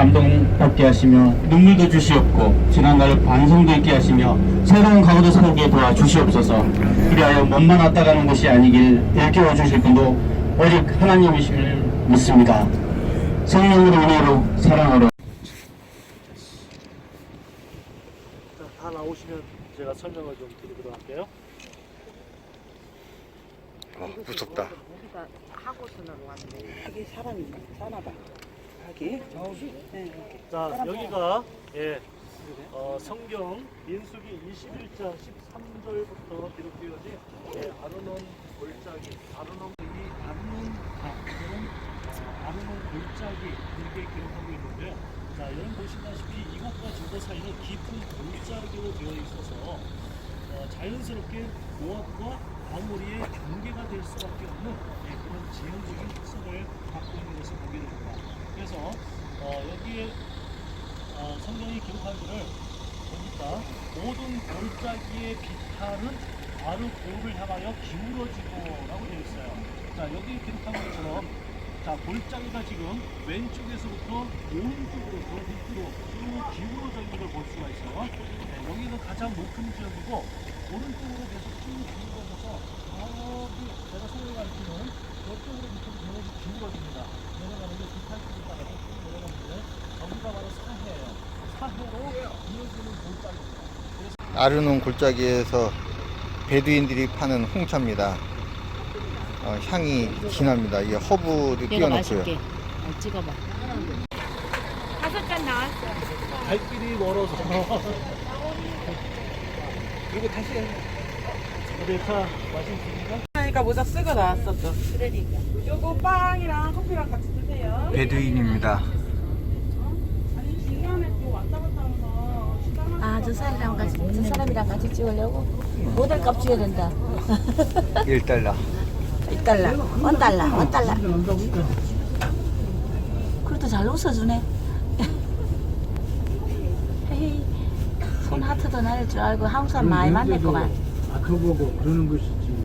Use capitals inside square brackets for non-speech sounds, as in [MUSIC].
감동받게 하시며 눈물도 주시옵고 지난날 반성도 있게 하시며 새로운 가구도 세우게 도와 주시옵소서 이리하여 몸만 왔다 가는 곳이 아니길 일깨워 주실 분도 오직 하나님이심을 믿습니다 성령으로 은혜로 사랑으로 자, 다 나오시면 제가 설명을 좀 드리도록 할게요. 어, 무섭다. 우리가 하고서는 왔네. 하기 사람이 사나봐. 하기. 네. 자, 여기가 예, 어, 성경 민수기 21장 13절부터 기록되어진 예, 아르논 골짜기, 아르논 이 아르논 강은 아르논 골짜기 이렇게 기록하고 있는데요. 자, 여러분 보시다시피 이곳과 저곳 사이는 깊은 골짜기로 되어 있어서 어, 자연스럽게 모압과 아모리의 경계가 될 수밖에 없는 예, 그런 지형적인 특성을 갖고 있는 것을 보게 됩니다. 그래서 어, 여기에 어, 성경이 기록한 것을 보니까 모든 골짜기의 비탈은 아르고를 향하여 기울어지고라고 되어 있어요. 자 여기 기록한 것처럼 자 골짜기가 지금 왼쪽에서부터 오른쪽으로 더 밑으로 쭉 기울어져 있는 걸 볼 수가 있어요. 네, 여기는 가장 높은 지역이고 오른쪽으로 계속 쭉 기울어져서 저기 제가 소위 가르치는 저쪽으로 밑으로 계속 기울어집니다. 내려가는데 비탈길을 따라서 쭉 내려가는데 저기가 바로 사해예요. 사해로 이어지는 골짜기입니다. 아르논 골짜기에서 베두인들이 파는 홍차입니다. 어, 향이 진합니다. 이게 허브를 이거 띄워놓고요. 맛있게. 아, 찍어봐. 다섯 잔 나왔어. 갈 길이 멀어서. 이거 다시 해. 차? 하니까 모자 쓰고 나왔었죠. 그러니까. 요거 빵이랑 커피랑 같이 드세요. 베두인입니다. 아니 중간에 또 왔다 갔다 하면서 시간 아, 저 사람이랑 같이, 저 사람이랑 같이 찍으려고? 모델 값 줘야 된다. [LAUGHS] 1달러. 1달러, 원 달러, 원 달러. 그래도 잘 웃어주네. [LAUGHS] 헤이, 손 하트도 날 줄 알고 한국 사람 많이 만날 거만. 아까 보고 그러는 것이지.